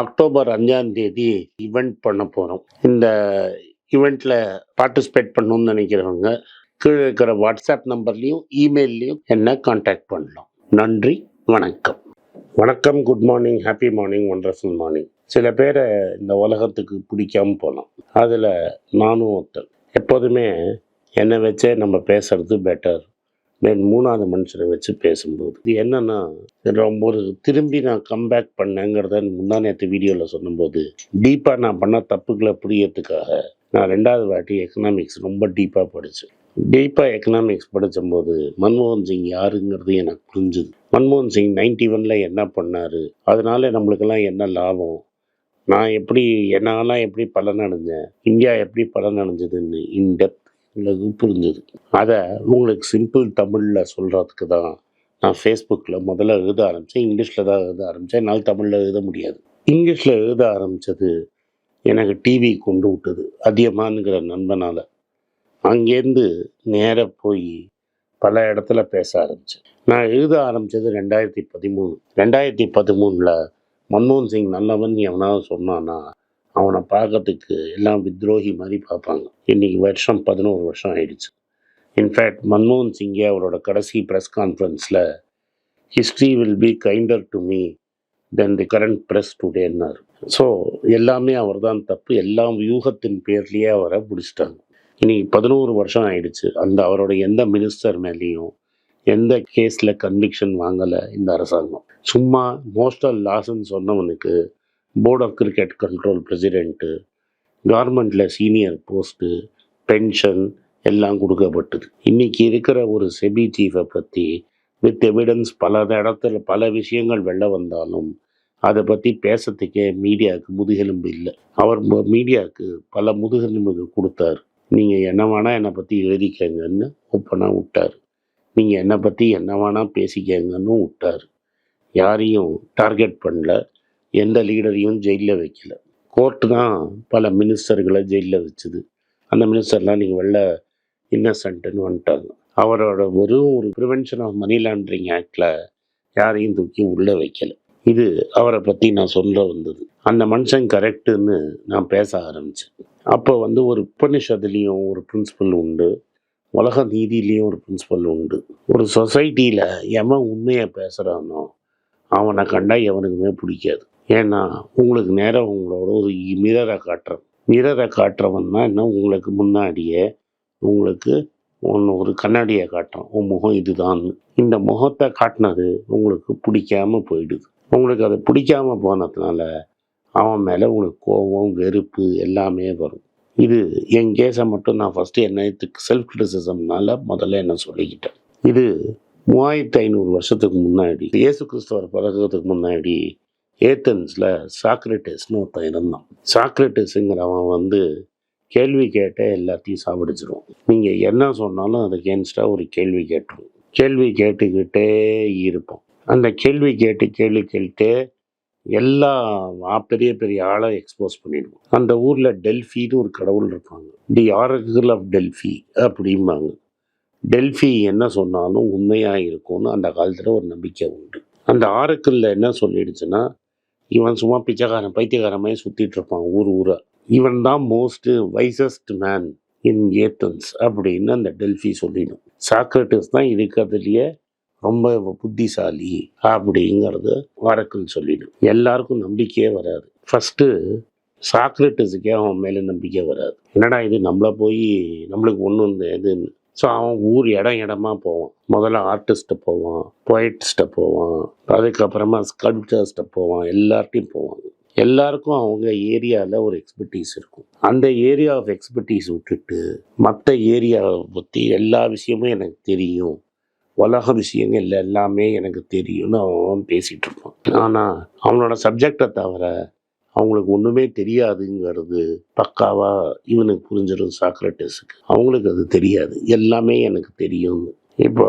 October அஞ்சாம் தேதி event பண்ண போகிறோம் இந்த ஈவெண்ட்டில் பார்ட்டிசிபேட் பண்ணணும்னு நினைக்கிறவங்க கீழே இருக்கிற வாட்ஸ்அப் நம்பர்லேயும் இமெயில்லையும் என்ன காண்டாக்ட் பண்ணலாம். நன்றி வணக்கம். வணக்கம் good morning happy morning wonderful morning சில பேரை இந்த உலகத்துக்கு பிடிக்காம போகலாம் அதில் நானும் ஒருத்தன். எப்போதுமே என்னை வச்சே நம்ம பேசுறது பெட்டர் தென் மூணாவது மனுஷனை வச்சு பேசும்போது இது என்னன்னா ரொம்ப ஒரு திரும்பி நான் கம்பேக் பண்ணேங்கிறத முந்தா நேற்று வீடியோவில் சொன்னபோது டீப்பாக நான் பண்ண தப்புகளை புரியறதுக்காக நான் ரெண்டாவது வாட்டி எக்கனாமிக்ஸ் ரொம்ப டீப்பாக படித்தேன் டீப்பாக எக்கனாமிக்ஸ் படித்தபோது மன்மோகன் சிங் யாருங்கிறது எனக்கு புரிஞ்சுது. மன்மோகன் சிங் நைன்டி ஒனில் என்ன பண்ணார் அதனால நம்மளுக்கெல்லாம் என்ன லாபம் நான் எப்படி என்னாலாம் எப்படி பலன் அடைஞ்சேன் இந்தியா எப்படி பலன் அடைஞ்சதுன்னு இன்டெப்த் உங்களுக்கு புரிஞ்சுது. அதை உங்களுக்கு சிம்பிள் தமிழில் சொல்கிறதுக்கு தான் நான் ஃபேஸ்புக்கில் முதல்ல எழுத ஆரம்பித்தேன் இங்கிலீஷில் தான் எழுத ஆரம்பித்தேன் என்னால் தமிழில் எழுத முடியாது. இங்கிலீஷில் எழுத ஆரம்பித்தது எனக்கு டிவி கொண்டு விட்டது அதியமானுங்கிற நண்பனால். அங்கேருந்து நேராக போய் பல இடத்துல பேச ஆரம்பித்தேன் நான் எழுத ஆரம்பித்தது ரெண்டாயிரத்தி பதிமூணு. ரெண்டாயிரத்தி பதிமூணில் மன்மோகன் சிங் நல்லவன் எவனாவது சொன்னான்னா அவனை பார்க்கறதுக்கு எல்லாம் வித்ரோகி மாதிரி பார்ப்பாங்க. இன்னைக்கு வருஷம் பதினோரு வருஷம் ஆயிடுச்சு. இன்ஃபேக்ட் மன்மோகன் சிங்கே அவரோட கடைசி press கான்ஃபரன்ஸில் history will be kinder to me than the current press டுடேன்னார் so எல்லாமே அவர் தான் தப்பு. எல்லாம் வியூகத்தின் பேர்லேயே அவரை பிடிச்சிட்டாங்க. இன்னைக்கு பதினோரு வருஷம் ஆயிடுச்சு. அந்த அவரோட எந்த மினிஸ்டர் மேலேயும் எந்த கேஸில் கன்விக்ஷன் வாங்கலை இந்த அரசாங்கம். சும்மா மோஸ்டல் லாஸ்ன்னு சொன்னவனுக்கு board of cricket control president கவர்மெண்ட்டில் சீனியர் போஸ்ட்டு பென்ஷன் எல்லாம் கொடுக்கப்பட்டது. இன்னைக்கு இருக்கிற ஒரு செபி சீஃபை பற்றி வித் எவிடன்ஸ் பல இடத்துல பல விஷயங்கள் வெளில வந்தாலும் அதை பற்றி பேசுறதுக்கே மீடியாவுக்கு முதுகெலும்பு இல்லை. அவர் மீடியாவுக்கு பல முதுகெலும்புக்கு கொடுத்தார். நீங்கள் என்ன வேணால் என்னை பற்றி எழுதிக்கங்கன்னு ஓப்பனாக விட்டார். நீங்கள் என்னை பற்றி என்ன வேணால் பேசிக்கங்கன்னு விட்டார். யாரையும் டார்கெட் பண்ணல. எந்த லீடரையும் ஜெயிலில் வைக்கல. கோர்ட்டு தான் பல மினிஸ்டர்களை ஜெயிலில் வச்சுது. அந்த மினிஸ்டர்லாம் நீங்கள் வெளில இன்னசென்ட்டுன்னு வந்துட்டாங்க. அவரோட வெறும் ஒரு ப்ரிவென்ஷன் ஆஃப் மணி லாண்ட்ரிங் ஆக்டில் யாரையும் தூக்கி உள்ளே வைக்கல. இது அவரை பற்றி நான் சொல்ல வந்தது. அந்த மனுஷன் கரெக்டுன்னு நான் பேச ஆரம்பித்தேன் அப்போ வந்து ஒரு உபனிஷத்துலேயும் ஒரு பிரின்சிபல் உண்டு. உலக நீதியிலையும் ஒரு பிரின்சிபல் உண்டு. ஒரு சொசைட்டியில் எவன் உண்மையை பேசுகிறானோ அவனை கண்டா எவனுக்குமே பிடிக்காது. ஏன்னா உங்களுக்கு நேராக உங்களோட ஒரு மிரரை காட்டுறேன் மிரரை காட்டுறவன்னா என்ன? உங்களுக்கு முன்னாடியே உங்களுக்கு ஒன்று ஒரு கண்ணாடியை காட்டுறான் உன் முகம் இதுதான் இந்த முகத்தை காட்டினது உங்களுக்கு பிடிக்காம போயிடுது. உங்களுக்கு அது பிடிக்காம போனதுனால அவன் மேலே உங்களுக்கு கோபம் வெறுப்பு எல்லாமே வரும். இது என் கேஸை மட்டும் நான் ஃபஸ்ட்டு என்ன செல்ஃப் கிரிட்டிசிசம்னால முதல்ல என்ன சொல்லிக்கிட்டேன்? இது மூவாயிரத்தி ஐநூறு வருஷத்துக்கு முன்னாடி இயேசு கிறிஸ்துவர் பிறகுறதுக்கு முன்னாடி ஏத்தன்ஸில் சாக்ரட்டிஸ்னு ஒருத்தன் இருந்தான். சாக்ரட்டிஸுங்கிறவன் வந்து கேள்வி கேட்டே எல்லாத்தையும் சாப்பிடிச்சிருவோம் நீங்கள் என்ன சொன்னாலும் அது கேன்ஸ்டாக ஒரு கேள்வி கேட்டுருவோம் கேள்வி கேட்டுக்கிட்டே இருப்போம் அந்த கேள்வி கேட்டு கேள்வி கேட்டு எல்லா பெரிய பெரிய ஆளை எக்ஸ்போஸ் பண்ணிடுவோம் அந்த ஊரில் டெல்ஃபின்னு ஒரு கடவுள் இருப்பாங்க தி ஆரக்கிள் ஆஃப் டெல்ஃபி அப்படிம்பாங்க. டெல்ஃபி என்ன சொன்னாலும் உண்மையாக இருக்கும்னு அந்த காலத்தில் ஒரு நம்பிக்கை உண்டு. அந்த ஆரக்கிளில் என்ன சொல்லிடுச்சுன்னா இவன் சும்மா பிச்சைக்காரன் பைத்தியக்காரமே சுற்றிட்டு இருப்பான் ஊர் ஊரா. இவன் தான் most wisest man in Athens அப்படின்னு அந்த டெல்ஃபி சொல்லிடும். சாக்ரட்டிஸ் தான் இருக்கிறதுலையே ரொம்ப புத்திசாலி அப்படிங்கிறது வரக்குன்னு சொல்லிடும். எல்லாருக்கும் நம்பிக்கையே வராது. ஃபஸ்ட்டு சாக்ரட்டிஸுக்கே அவன் மேலே நம்பிக்கை வராது. என்னடா இது நம்மளை போய் நம்மளுக்கு ஒன்று இந்த இதுன்னு ஸோ அவன் ஊர் இடம் இடமா போவான். முதல்ல ஆர்டிஸ்ட்டை போவான் பொயட்ஸ்ட்டை போவான் அதுக்கப்புறமா ஸ்கல்ப்டர்ஸ்ட்டை போவான் எல்லார்ட்டையும் போவாங்க எல்லாருக்கும் அவங்க ஏரியாவில் ஒரு எக்ஸ்பர்டீஸ் இருக்கும். அந்த ஏரியா ஆஃப் எக்ஸ்பர்டீஸ் விட்டுட்டு மற்ற ஏரியாவை பற்றி எல்லா விஷயமும் எனக்கு தெரியும். உலக விஷயங்கள் எல்லாமே எனக்கு தெரியும்னு அவன் பேசிகிட்டு இருப்பான். ஆனால் அவனோட சப்ஜெக்டை தவிர அவங்களுக்கு ஒன்றுமே தெரியாதுங்கிறது பக்காவாக இவனுக்கு புரிஞ்சிடும் சாக்ரட்டிஸுக்கு அவங்களுக்கு அது தெரியாது. எல்லாமே எனக்கு தெரியும். இப்போ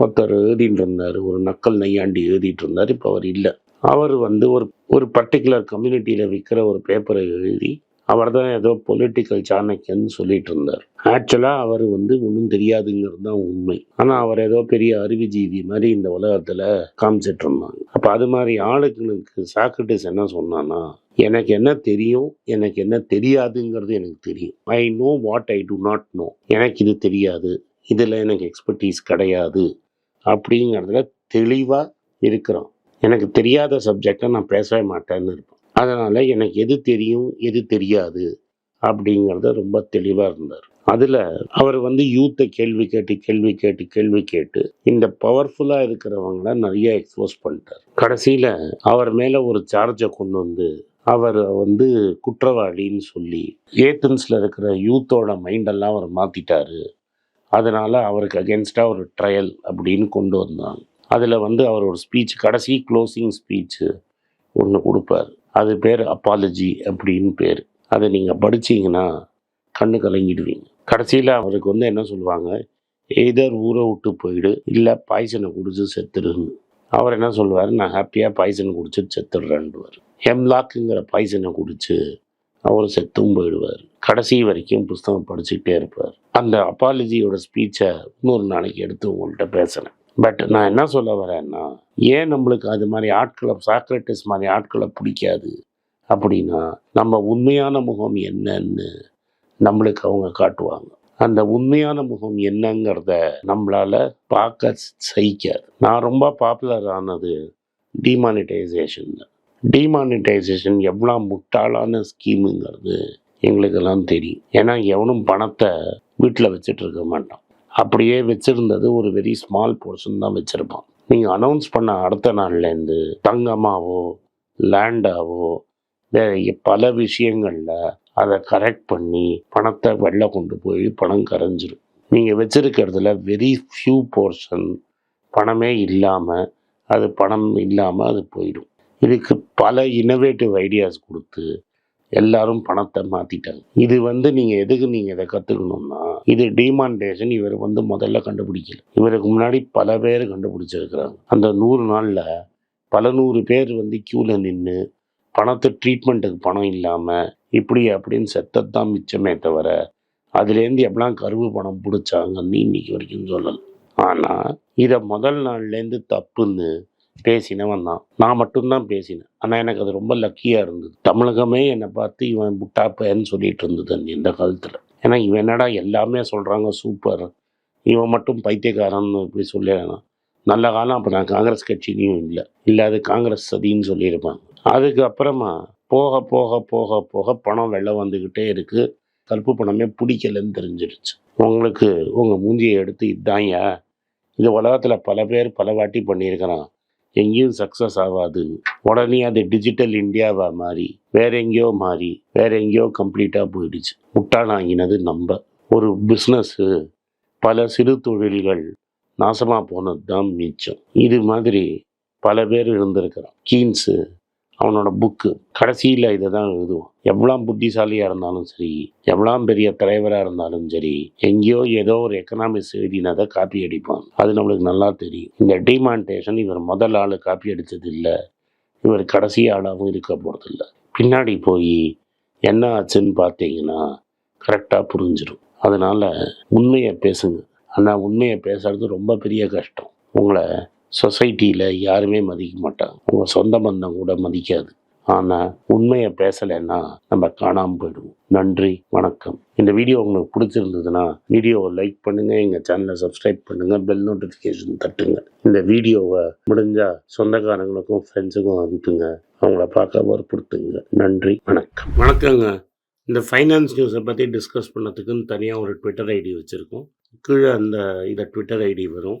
ஒருத்தர் எழுதிட்டு இருந்தார் ஒரு நக்கல் நையாண்டி எழுதிட்டு இருந்தார் இப்போ அவர் இல்லை. அவர் வந்து ஒரு ஒரு பர்டிகுலர் கம்யூனிட்டியில் விற்கிற ஒரு பேப்பரை எழுதி அவர் தான் ஏதோ பொலிட்டிக்கல் சாணக்கியன்னு சொல்லிட்டு இருந்தார் ஆக்சுவலாக அவர் வந்து ஒன்றும் தெரியாதுங்கிறது தான் உண்மை. ஆனால் அவர் ஏதோ பெரிய அறிவுஜீவி மாதிரி இந்த உலகத்தில் காமிச்சிட்டு இருந்தாங்க அப்போ அது மாதிரி ஆளுங்களுக்கு சாக்ரட்டிஸ் என்ன சொன்னான்னா எனக்கு என்ன தெரியும்? எனக்கு என்ன தெரியாதுங்கிறது எனக்கு தெரியும். I know what I do not know எனக்கு இது தெரியாது. இதில் எனக்கு எக்ஸ்பர்டீஸ் கிடையாது. அப்படிங்கிறதுல தெளிவாக இருக்கிறோம் எனக்கு தெரியாத சப்ஜெக்டை நான் பேசவே மாட்டேன்னு இருப்பேன். அதனால் எனக்கு எது தெரியும் எது தெரியாது அப்படிங்கிறத ரொம்ப தெளிவாக இருந்தார். அதில் அவர் வந்து யூத்தை கேள்வி கேட்டு கேள்வி கேட்டு கேள்வி கேட்டு இந்த பவர்ஃபுல்லாக இருக்கிறவங்கள நிறைய எக்ஸ்போஸ் பண்ணிட்டார். கடைசியில் அவர் மேலே ஒரு சார்ஜை கொண்டு வந்து அவர் வந்து குற்றவாளின்னு சொல்லி ஏத்தன்ஸில் இருக்கிற யூத்தோட மைண்டெல்லாம் அவர் மாற்றிட்டாரு அதனால் அவருக்கு அகேன்ஸ்டாக ஒரு ட்ரையல் அப்படின்னு கொண்டு வந்தாங்க அதில் வந்து அவர் ஒரு ஸ்பீச் கடைசி க்ளோசிங் ஸ்பீச்சு ஒன்று கொடுப்பார். அது பேர் அப்பாலஜி அப்படின்னு பேர். அதை நீங்கள் படிச்சீங்கன்னா கண்ணு கலங்கிடுவீங்க. கடைசியில் அவருக்கு வந்து என்ன சொல்லுவாங்க? எய்தர் ஊரை விட்டு போயிடு இல்லை பாய்சனை குடிச்சு செத்துருன்னு அவர் என்ன சொல்லுவார்? நான் ஹாப்பியாக பாய்சன் குடிச்சிட்டு செத்துடுறேன்டுவார் ஹெம்லாக்குங்கிற பாய்சனை குடிச்சு அவர் செத்தும் போயிடுவார். கடைசி வரைக்கும் புஸ்தகம் படிச்சுக்கிட்டே இருப்பார். அந்த அப்பாலஜியோட ஸ்பீச்சை இன்னொரு நாளைக்கு எடுத்து உங்கள்கிட்ட பேசுகிறேன் பட் நான் என்ன சொல்ல வரேன்னா ஏன் நம்மளுக்கு அது மாதிரி ஆட்களை சாக்ரட்டிஸ் மாதிரி ஆட்களை பிடிக்காது? அப்படின்னா நம்ம உண்மையான முகம் என்னன்னு நம்மளுக்கு அவங்க காட்டுவாங்க. அந்த உண்மையான முகம் என்னங்கிறத நம்மளால பார்க்க சகிக்காது. நான் ரொம்ப பாப்புலர் ஆனது டிமானிட்டைசேஷன் டிமானிட்டைசேஷன் எவ்வளோ முட்டாளான ஸ்கீமுங்கிறது எங்களுக்கெல்லாம் தெரியும். ஏன்னா எவனும் பணத்தை வீட்டில் வச்சுட்டு இருக்க மாட்டான். அப்படியே வச்சுருந்தது ஒரு வெரி ஸ்மால் போர்ஷன் தான் வச்சுருப்பான். நீங்கள் அனௌன்ஸ் பண்ண அடுத்த நாள்லேருந்து தங்கமாவோ லேண்டாவோ வேற பல விஷயங்களில் அதை கரெக்ட் பண்ணி பணத்தை வெளில கொண்டு போய் பணம் கரைஞ்சிரும். நீங்கள் வச்சுருக்கிறதுல வெரி ஃபியூ போர்ஷன் பணமே இல்லாமல் அது பணம் இல்லாமல் அது போயிடும். இதுக்கு பல இன்னோவேட்டிவ் ஐடியாஸ் கொடுத்து எல்லாரும் பணத்தை மாற்றிட்டாங்க இது வந்து நீங்கள் எதுக்கு நீங்கள் இதை கற்றுக்கணும்னா இது டிமாண்டேஷன் இவர் வந்து முதல்ல கண்டுபிடிக்கல. இவருக்கு முன்னாடி பல பேர் கண்டுபிடிச்சிருக்கிறாங்க. அந்த நூறு நாளில் பல நூறு பேர் வந்து க்யூவில் நின்று பணத்தை ட்ரீட்மெண்ட்டுக்கு பணம் இல்லாமல் இப்படி அப்படின்னு செத்தத்தான் மிச்சமே தவிர அதுலேருந்து எப்படிலாம் கருவு பணம் பிடிச்சாங்கன்னு இன்னைக்கு வரைக்கும் சொல்லலை. ஆனால் இதை முதல் நாள்லேருந்து தப்புன்னு பேசினவன் தான். நான் மட்டும்தான் பேசினேன். ஆனால் எனக்கு அது ரொம்ப லக்கியாக இருந்தது. தமிழகமே என்னை பார்த்து இவன் புட்டாப்பேன்னு சொல்லிட்டு இருந்தது அந்த இந்த காலத்தில். ஏன்னா இவன் என்னடா எல்லாமே சொல்கிறாங்க சூப்பர் இவன் மட்டும் பைத்தியக்காரன் இப்படி சொல்லிடலாம் நல்ல காலம் அப்போ நான் காங்கிரஸ் கட்சிலையும் இல்லை. இல்லை அது காங்கிரஸ் சதின்னு சொல்லியிருப்பாங்க. அதுக்கப்புறமா போக போக போக போக பணம் வெள்ளை வந்துக்கிட்டே இருக்குது கருப்பு பணமே பிடிக்கலன்னு தெரிஞ்சிருச்சு. உங்களுக்கு உங்கள் மூஞ்சியை எடுத்து இதாங்க இது உலகத்தில் பல பேர் பல வாட்டி பண்ணியிருக்கிறான். எங்கேயும் சக்ஸஸ் ஆகாது. உடனே அது டிஜிட்டல் இந்தியாவாக மாறி வேற எங்கேயோ மாறி வேற எங்கேயோ கம்ப்ளீட்டாக போயிடுச்சு. முட்டாளாங்கினது நம்ம. ஒரு பிஸ்னஸ்ஸு பல சிறு தொழில்கள் நாசமாக போனது தான் மிச்சம். இது மாதிரி பல பேர் இருந்திருக்கிறோம் கீன்ஸு அவனோட புக்கு கடைசியில் இதை தான் எழுதுவான். எவ்வளோ புத்திசாலியாக இருந்தாலும் சரி எவ்வளோ பெரிய தலைவராக இருந்தாலும் சரி எங்கேயோ ஏதோ ஒரு எக்கனாமிக்ஸ் எழுதினதை காப்பி அடிப்பான். அது நம்மளுக்கு நல்லா தெரியும். இந்த டிமான்டேஷன் இவர் முதல் ஆள் காப்பி அடித்தது இல்லை. இவர் கடைசி ஆளாகவும் இருக்க போகிறதில்ல பின்னாடி போய் என்ன ஆச்சுன்னு பார்த்தீங்கன்னா கரெக்டாக புரிஞ்சிடும் அதனால் உண்மையை பேசுங்க. ஆனால் உண்மையை பேசுறது ரொம்ப பெரிய கஷ்டம். உங்களை சொசைட்டியில் யாருமே மதிக்க மாட்டாங்க. உங்கள் சொந்த பந்தம் கூட மதிக்காது. ஆனால் உண்மையை பேசலைன்னா நம்ம காணாமல் போயிடுவோம். நன்றி வணக்கம். இந்த வீடியோ உங்களுக்கு பிடிச்சிருந்ததுன்னா வீடியோவை லைக் பண்ணுங்கள் எங்கள் சேனலை சப்ஸ்கிரைப் பண்ணுங்கள் பெல் நோட்டிஃபிகேஷன் தட்டுங்க. இந்த வீடியோவை முடிஞ்சால் சொந்தக்காரங்களுக்கும் ஃப்ரெண்ட்ஸுக்கும் அனுப்புங்க. அவங்கள பார்க்க வற்புறுத்துங்க. நன்றி வணக்கம். வணக்கங்க. இந்த ஃபைனான்ஸ் நியூஸை பற்றி டிஸ்கஸ் பண்ணதுக்குன்னு தனியாக ஒரு ட்விட்டர் ஐடி வச்சுருக்கோம். கீழே அந்த இதை ட்விட்டர் ஐடி வரும்.